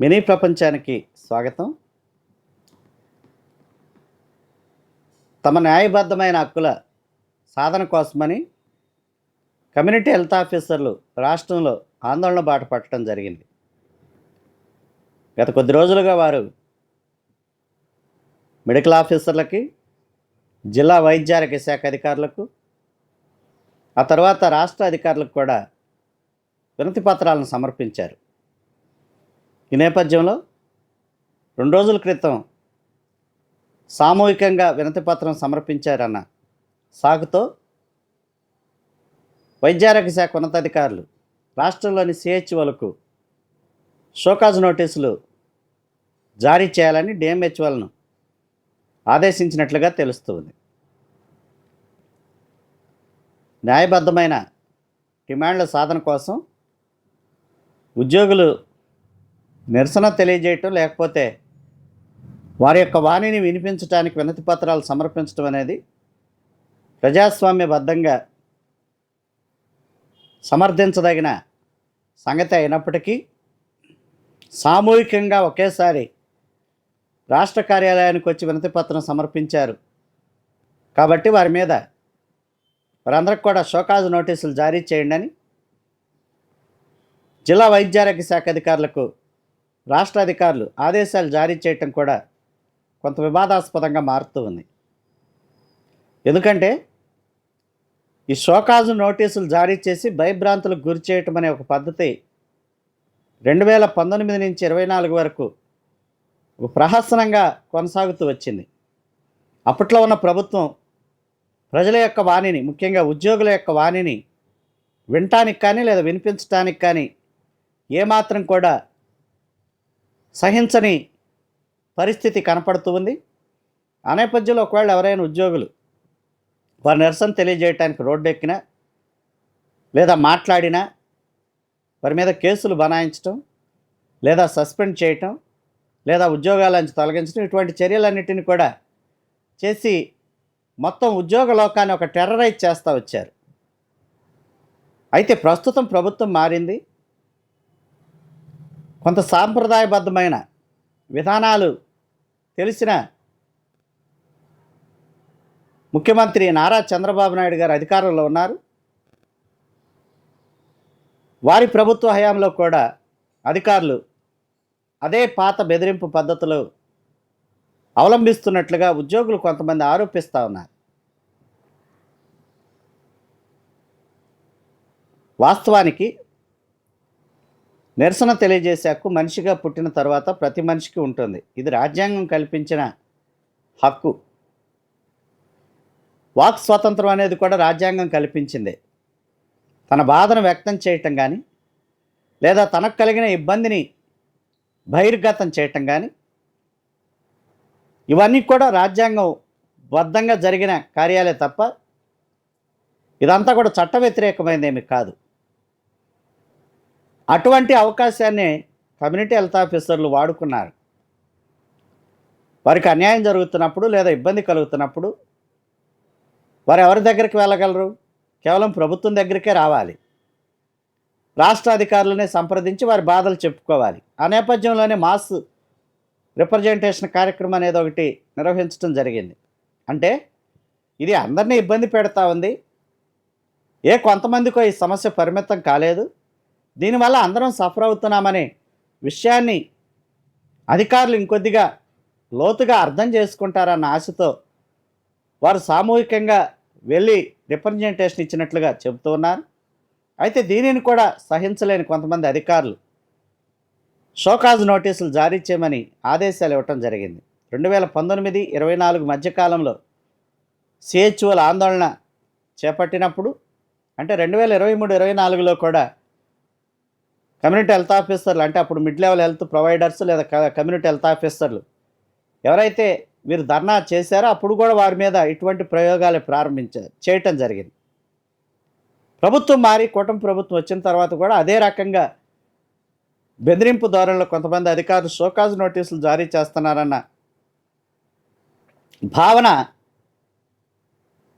Mini ప్రపంచానికి స్వాగతం. తమ న్యాయబద్ధమైన హక్కుల సాధన కోసమని కమ్యూనిటీ హెల్త్ ఆఫీసర్లు రాష్ట్రంలో ఆందోళన బాట పట్టడం జరిగింది. గత కొద్ది రోజులుగా వారు మెడికల్ ఆఫీసర్లకి జిల్లా వైద్యారోగ్య శాఖ అధికారులకు ఆ తర్వాత రాష్ట్ర అధికారులకు కూడా వినతి పత్రాలను సమర్పించారు. ఈ నేపథ్యంలో రెండు రోజుల క్రితం సామూహికంగా వినతి పత్రం సమర్పించారన్న సాగుతో వైద్యారోగ్య శాఖ ఉన్నతాధికారులు రాష్ట్రంలోని సిహెచ్ఓలకు షోకాజ్ నోటీసులు జారీ చేయాలని డిఎంహెచ్ఓలను ఆదేశించినట్లుగా తెలుస్తుంది న్యాయబద్ధమైన డిమాండ్ల సాధన కోసం ఉద్యోగులు నిరసన తెలియజేయటం లేకపోతే వారి యొక్క వాణిని వినిపించడానికి వినతి పత్రాలు సమర్పించడం అనేది ప్రజాస్వామ్యబద్ధంగా సమర్థించదగిన సంగతి అయినప్పటికీ సామూహికంగా ఒకేసారి రాష్ట్ర కార్యాలయానికి వచ్చి వినతి పత్రం సమర్పించారు. కాబట్టి వారి మీద వారందరికి కూడా షోకాజ్ నోటీసులు జారీ చేయండి అని జిల్లా వైద్యారోగ్య శాఖ అధికారులకు రాష్ట్ర అధికారులు ఆదేశాలు జారీ చేయటం కూడా కొంత వివాదాస్పదంగా మారుతూ ఉంది. ఎందుకంటే ఈ షోకాజు నోటీసులు జారీ చేసి భయభ్రాంతులకు గురి చేయటం అనే ఒక పద్ధతి రెండు వేల పంతొమ్మిది నుంచి ఇరవై నాలుగు వరకు ఒక ప్రహసనంగా కొనసాగుతూ వచ్చింది. అప్పట్లో ఉన్న ప్రభుత్వం ప్రజల యొక్క వాణిని ముఖ్యంగా ఉద్యోగుల యొక్క వాణిని వినటానికి కానీ లేదా వినిపించడానికి కానీ ఏమాత్రం కూడా సహించని పరిస్థితి కనపడుతూ ఉంది. ఆ నేపథ్యంలో ఒకవేళ ఎవరైనా ఉద్యోగులు వారి నిరసన తెలియజేయడానికి రోడ్డు ఎక్కినా లేదా మాట్లాడినా వారి మీద కేసులు బనాయించడం లేదా సస్పెండ్ చేయటం లేదా ఉద్యోగాల నుంచి తొలగించడం ఇటువంటి చర్యలన్నిటిని కూడా చేసి మొత్తం ఉద్యోగ లోకాన్ని ఒక టెర్రరైజ్ చేస్తూ వచ్చారు. అయితే ప్రస్తుతం ప్రభుత్వం మారింది. కొంత సాంప్రదాయబద్ధమైన విధానాలు తెలిసిన ముఖ్యమంత్రి నారా చంద్రబాబు నాయుడు గారు అధికారంలో ఉన్నారు. వారి ప్రభుత్వ హయాంలో కూడా అధికారులు అదే పాత బెదిరింపు పద్ధతులు అవలంబిస్తున్నట్లుగా ఉద్యోగులు కొంతమంది ఆరోపిస్తూ ఉన్నారు. వాస్తవానికి నిరసన తెలియజేసే హక్కు మనిషిగా పుట్టిన తర్వాత ప్రతి మనిషికి ఉంటుంది. ఇది రాజ్యాంగం కల్పించిన హక్కు. వాక్ స్వాతంత్రం అనేది కూడా రాజ్యాంగం కల్పించింది. తన బాధను వ్యక్తం చేయటం కానీ లేదా తనకు కలిగిన ఇబ్బందిని బహిర్గతం చేయటం కానీ ఇవన్నీ కూడా రాజ్యాంగం బద్ధంగా జరిగిన కార్యాలే తప్ప ఇదంతా కూడా చట్ట వ్యతిరేకమైనదేమి కాదు. అటువంటి అవకాశాన్ని కమ్యూనిటీ హెల్త్ ఆఫీసర్లు వాడుకున్నారు. వారికి అన్యాయం జరుగుతున్నప్పుడు లేదా ఇబ్బంది కలుగుతున్నప్పుడు వారు ఎవరి దగ్గరికి వెళ్ళగలరు? కేవలం ప్రభుత్వం దగ్గరికే రావాలి. రాష్ట్ర అధికారులనే సంప్రదించి వారి బాధలు చెప్పుకోవాలి. ఆ నేపథ్యంలోనే మాస్ రిప్రజెంటేషన్ కార్యక్రమం అనేది ఒకటి నిర్వహించడం జరిగింది. అంటే ఇది అందరినీ ఇబ్బంది పెడతా ఉంది. ఏ కొంతమందికో ఈ సమస్య పరిమితం కాలేదు. దీనివల్ల అందరం సఫర్ అవుతున్నామనే విషయాన్ని అధికారులు ఇంకొద్దిగా లోతుగా అర్థం చేసుకుంటారన్న ఆశతో వారు సామూహికంగా వెళ్ళి రిప్రజెంటేషన్ ఇచ్చినట్లుగా చెబుతూ ఉన్నారు. అయితే దీనిని కూడా సహించలేని కొంతమంది అధికారులు షోకాజ్ నోటీసులు జారీ చేయమని ఆదేశాలు ఇవ్వటం జరిగింది. రెండు వేల పంతొమ్మిది ఇరవై నాలుగు మధ్యకాలంలో సిహెచ్ఓల ఆందోళన చేపట్టినప్పుడు అంటే రెండు వేల ఇరవై మూడు ఇరవై నాలుగులో కూడా కమ్యూనిటీ హెల్త్ ఆఫీసర్లు అంటే అప్పుడు మిడ్ లెవెల్ హెల్త్ ప్రొవైడర్స్ లేదా కమ్యూనిటీ హెల్త్ ఆఫీసర్లు. ఎవరైతే వీరు ధర్నా చేశారో అప్పుడు కూడా వారి మీద ఇటువంటి ప్రయోగాలు ప్రారంభించారు చేయటం జరిగింది. ప్రభుత్వం మారి కూటమి ప్రభుత్వం వచ్చిన తర్వాత కూడా అదే రకంగా బెదిరింపు ధోరణిలో కొంతమంది అధికారులు షోకాజ్ నోటీసులు జారీ చేస్తున్నారన్న భావన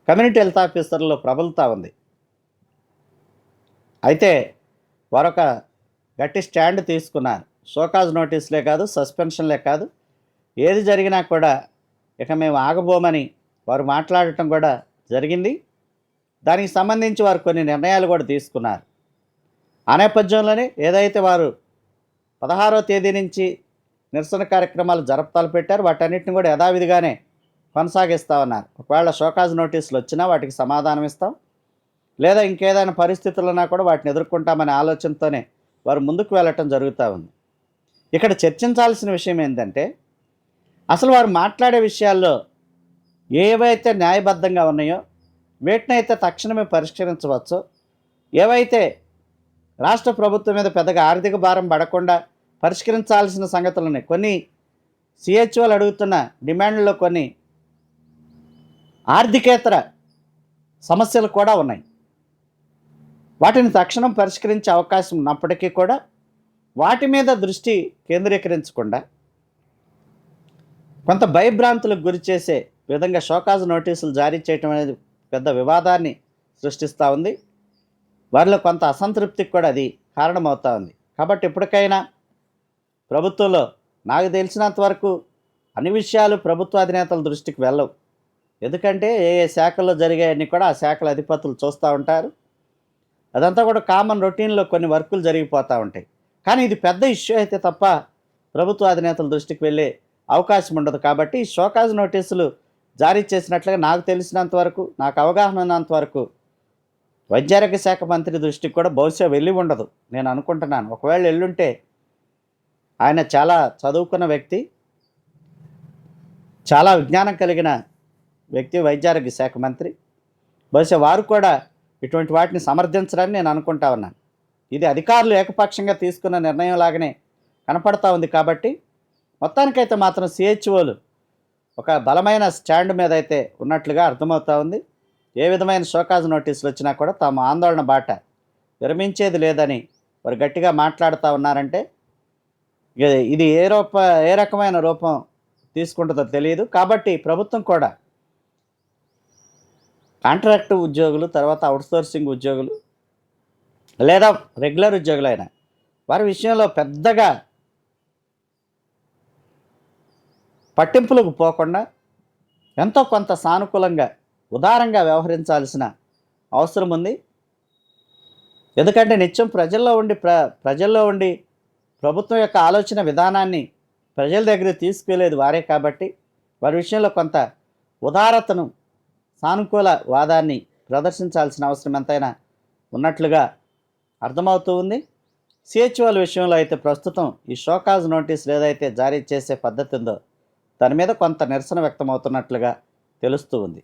కమ్యూనిటీ హెల్త్ ఆఫీసర్లో ప్రబలుతూ ఉంది. అయితే వారొక గట్టి స్టాండ్ తీసుకున్నారు షోకాజ్ నోటీసులే కాదు సస్పెన్షన్లే కాదు. ఏది జరిగినా కూడా ఇక మేము ఆగబోమని వారు మాట్లాడటం కూడా జరిగింది. దానికి సంబంధించి వారు కొన్ని నిర్ణయాలు కూడా తీసుకున్నారు. ఆ నేపథ్యంలోనే ఏదైతే వారు పదహారో తేదీ నుంచి నిరసన కార్యక్రమాలు జరపతాలు పెట్టారు వాటన్నిటిని కూడా యథావిధిగానే కొనసాగిస్తా ఉన్నారు. ఒకవేళ షోకాజ్ నోటీసులు వచ్చినా వాటికి సమాధానం ఇస్తాం. లేదా ఇంకేదైనా పరిస్థితులున్నా కూడా వాటిని ఎదుర్కొంటామనే ఆలోచనతోనే వారు ముందుకు వెళ్ళటం జరుగుతూ ఉంది. ఇక్కడ చర్చించాల్సిన విషయం ఏంటంటే అసలు వారు మాట్లాడే విషయాల్లో ఏవైతే న్యాయబద్ధంగా ఉన్నాయో వీటినైతే తక్షణమే పరిష్కరించవచ్చు ఏవైతే రాష్ట్ర ప్రభుత్వం మీద పెద్దగా ఆర్థిక భారం పడకుండా పరిష్కరించాల్సిన సంగతులు ఉన్నాయి. కొన్ని సిహెచ్ఓలు అడుగుతున్న డిమాండ్లో కొన్ని ఆర్థికేతర సమస్యలు కూడా ఉన్నాయి. వాటిని తక్షణం పరిష్కరించే అవకాశం ఉన్నప్పటికీ కూడా వాటి మీద దృష్టి కేంద్రీకరించకుండా కొంత భయభ్రాంతులకు గురి చేసే విధంగా షోకాజ్ నోటీసులు జారీ చేయటం అనేది పెద్ద వివాదాన్ని సృష్టిస్తూ ఉంది. వారిలో కొంత అసంతృప్తికి కూడా అది కారణమవుతూ ఉంది. కాబట్టి ఇప్పటికైనా ప్రభుత్వంలో నాకు తెలిసినంత వరకు అన్ని విషయాలు ప్రభుత్వ అధినేతల దృష్టికి వెళ్ళవు. ఎందుకంటే ఏ ఏ శాఖల్లో జరిగాయన్నీ కూడా ఆ శాఖల అధిపతులు చూస్తూ ఉంటారు. అదంతా కూడా కామన్ రొటీన్లో కొన్ని వర్కులు జరిగిపోతూ ఉంటాయి. కానీ ఇది పెద్ద ఇష్యూ అయితే తప్ప ప్రభుత్వ అధినేతల దృష్టికి వెళ్ళే అవకాశం ఉండదు. కాబట్టి షోకాజ్ నోటీసులు జారీ చేసినట్లుగా నాకు తెలిసినంత వరకు నాకు అవగాహన ఉన్నంత వరకు వైద్యారోగ్య శాఖ మంత్రి దృష్టికి కూడా బహుశా వెళ్ళి ఉండదు. నేను అనుకుంటున్నాను. ఒకవేళ వెళ్ళుంటే ఆయన చాలా చదువుకున్న వ్యక్తి చాలా విజ్ఞానం కలిగిన వ్యక్తి వైద్యారోగ్య శాఖ మంత్రి. బహుశా వారు కూడా ఇటువంటి వాటిని సమర్థించరని నేను అనుకుంటా ఉన్నాను. ఇది అధికారులు ఏకపక్షంగా తీసుకున్న నిర్ణయం లాగానే కనపడతా ఉంది కాబట్టి మొత్తానికైతే మాత్రం సిహెచ్ఓలు ఒక బలమైన స్టాండ్ మీద అయితే ఉన్నట్లుగా అర్థమవుతా ఉంది. ఏ విధమైన షోకాజ్ నోటీసులు వచ్చినా కూడా తాము ఆందోళన బాట విరమించేది లేదని వారు గట్టిగా మాట్లాడుతూ ఉన్నారంటే ఇది ఏ రూప ఏ రకమైన రూపం తీసుకుంటుందో తెలియదు. కాబట్టి ప్రభుత్వం కూడా కాంట్రాక్ట్ ఉద్యోగులు తర్వాత అవుట్సోర్సింగ్ ఉద్యోగులు లేదా రెగ్యులర్ ఉద్యోగులైన వారి విషయంలో పెద్దగా పట్టింపులకు పోకుండా ఎంతో కొంత సానుకూలంగా ఉదారంగా వ్యవహరించాల్సిన అవసరం ఉంది. ఎందుకంటే నిత్యం ప్రజల్లో ఉండి ప్ర ప్రజల్లో ఉండి ప్రభుత్వం యొక్క ఆలోచన విధానాన్ని ప్రజల దగ్గర తీసుకెళ్ళేదు వారే కాబట్టి వారి విషయంలో కొంత ఉదారతను సానుకూల వాదాన్ని ప్రదర్శించాల్సిన అవసరం ఎంతైనా ఉన్నట్లుగా అర్థమవుతూ ఉంది. సిహెచ్ఓల విషయంలో అయితే ప్రస్తుతం ఈ షోకాజ్ నోటీసులు ఏదైతే జారీ చేసే పద్ధతి ఉందో దాని మీద కొంత నిరసన వ్యక్తమవుతున్నట్లుగా తెలుస్తూ ఉంది.